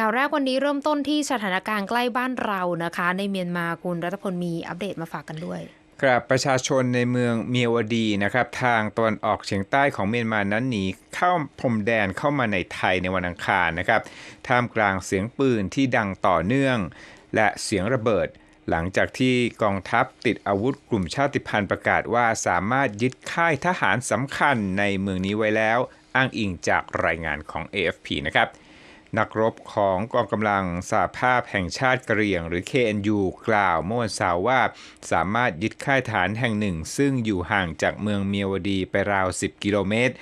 ข่าวแรกวันนี้เริ่มต้นที่สถานการณ์ใกล้บ้านเรานะคะ ในเมียนมาคุณรัฐพลมีอัปเดตมาฝากกันด้วยครับประชาชนในเมืองเมียวดีนะครับทางตะวันออกเฉียงใต้ของเมียนมานั้นหนีเข้าพรมแดนเข้ามาในไทยในวันอังคารนะครับท่ามกลางเสียงปืนที่ดังต่อเนื่อง และเสียงระเบิด หลังจากที่กองทัพติดอาวุธกลุ่มชาติพันธุ์ประกาศว่าสามารถยึดค่ายทหารสำคัญในเมืองนี้ไว้แล้ว อ้างอิงจากรายงานของ AFP นะครับ นักรบของกองกำลังสหภาพแห่งชาติกะเหรี่ยง หรือ KNU กล่าวเมื่อวันเสาร์ว่าสามารถยึดค่ายฐานแห่งหนึ่ง ซึ่งอยู่ห่างจากเมืองเมียวดีไปราว 10 กิโลเมตร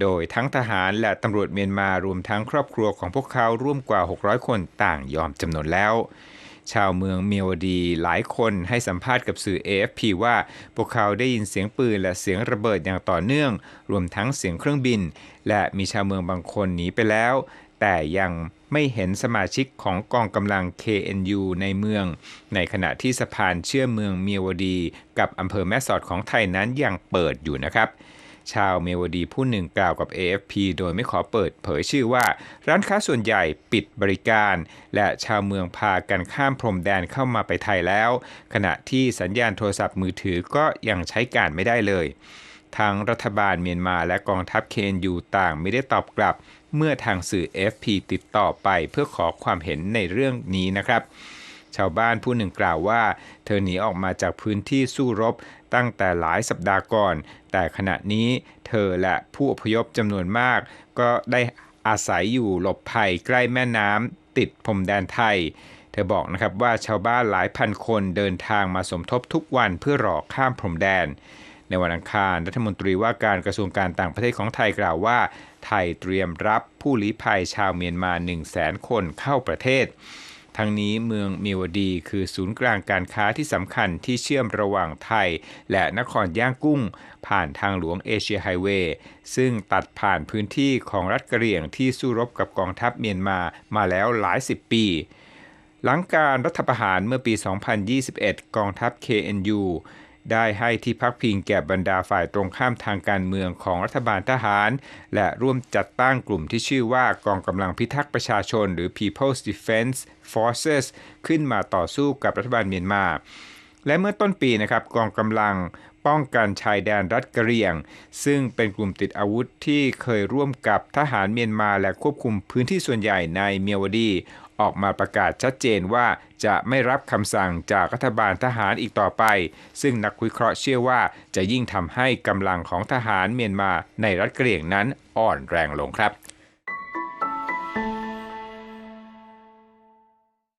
โดยทั้งทหารและตำรวจเมียนมารวมทั้งครอบครัวของพวกเขาร่วมกว่า 600 คนต่างยอมจำนนแล้วชาวเมืองเมียวดีหลายคนให้สัมภาษณ์กับสื่อ AFP ว่าพวกเขาได้ยินเสียงปืนและเสียงระเบิดอย่างต่อเนื่อง รวมทั้งเสียงเครื่องบิน และมีชาวเมืองบางคนหนีไปแล้ว แต่ยังไม่เห็นสมาชิกของกองกำลัง KNU ในเมือง ในขณะที่สะพานเชื่อมเมืองเมียวดี กับอำเภอแม่สอดของไทยนั้นยังเปิดอยู่นะครับชาวเมวดีผู้หนึ่งกล่าวกับ AFP โดยไม่ขอเปิดเผยชื่อว่า ร้านค้าส่วนใหญ่ปิดบริการ และชาวเมืองพากันข้ามพรมแดนเข้ามาไปไทยแล้ว ขณะที่สัญญาณโทรศัพท์มือถือก็ยังใช้การไม่ได้เลยทั้งรัฐบาลเมียนมาและกองทัพเคนยูต่างไม่ได้ตอบกลับ เมื่อทางสื่อ FP ติดต่อไปเพื่อขอความเห็นในเรื่องนี้นะครับ ชาวบ้านผู้หนึ่งกล่าวว่า เธอหนีออกมาจากพื้นที่สู้รบตั้งแต่หลายสัปดาห์ก่อน แต่ขณะนี้เธอและผู้อพยพจำนวนมาก ก็ได้อาศัยอยู่หลบภัยใกล้แม่น้ำติดพรมแดนไทยเธอบอกนะครับว่าชาวบ้านหลายพันคนเดินทางมาสมทบทุกวันเพื่อรอข้ามพรมแดน ในวันอังคาร รัฐมนตรีว่าการกระทรวงการต่างประเทศของไทยกล่าวว่า ไทยเตรียมรับผู้ลี้ภัยชาวเมียนมา 1 0 0 0 0แสนคนเข้าประเทศ ทั้งนี้เมืองมิวดี คือศูนย์กลางการค้าที่สำคัญที่เชื่อมระหว่างไทย และนครย่างกุ้ง ผ่านทางหลวงเอเชียไฮเวย์ซึ่งตัดผ่านพื้นที่ของรัฐกะเหรี่ยงที่สู้รบกับกองทัพเมียนมามาแล้วหลายสิบปีหลังการรัฐประหารเมื่อปี 2021 กองทัพ KNU ได้ให้ที่พักพิงแก่บรรดาฝ่ายตรงข้ามทางการเมืองของรัฐบาลทหาร และร่วมจัดตั้งกลุ่มที่ชื่อว่ากองกำลังพิทักษ์ประชาชน หรือ People's Defense Forces ขึ้นมาต่อสู้กับรัฐบาลเมียนมา และเมื่อต้นปีนะครับกองกำลังป้องกันชายแดนรัฐกะเหรี่ยง ซึ่งเป็นกลุ่มติดอาวุธที่เคยร่วมกับทหารเมียนมาและควบคุมพื้นที่ส่วนใหญ่ในเมียวดี ออกมาประกาศชัดเจนว่าจะไม่รับคำสั่งจากรัฐบาลทหารอีกต่อไป ซึ่งนักวิเคราะห์เชื่อว่าจะยิ่งทำให้กำลังของทหารเมียนมาในรัฐเกรียงนั้นอ่อนแรงลงครับ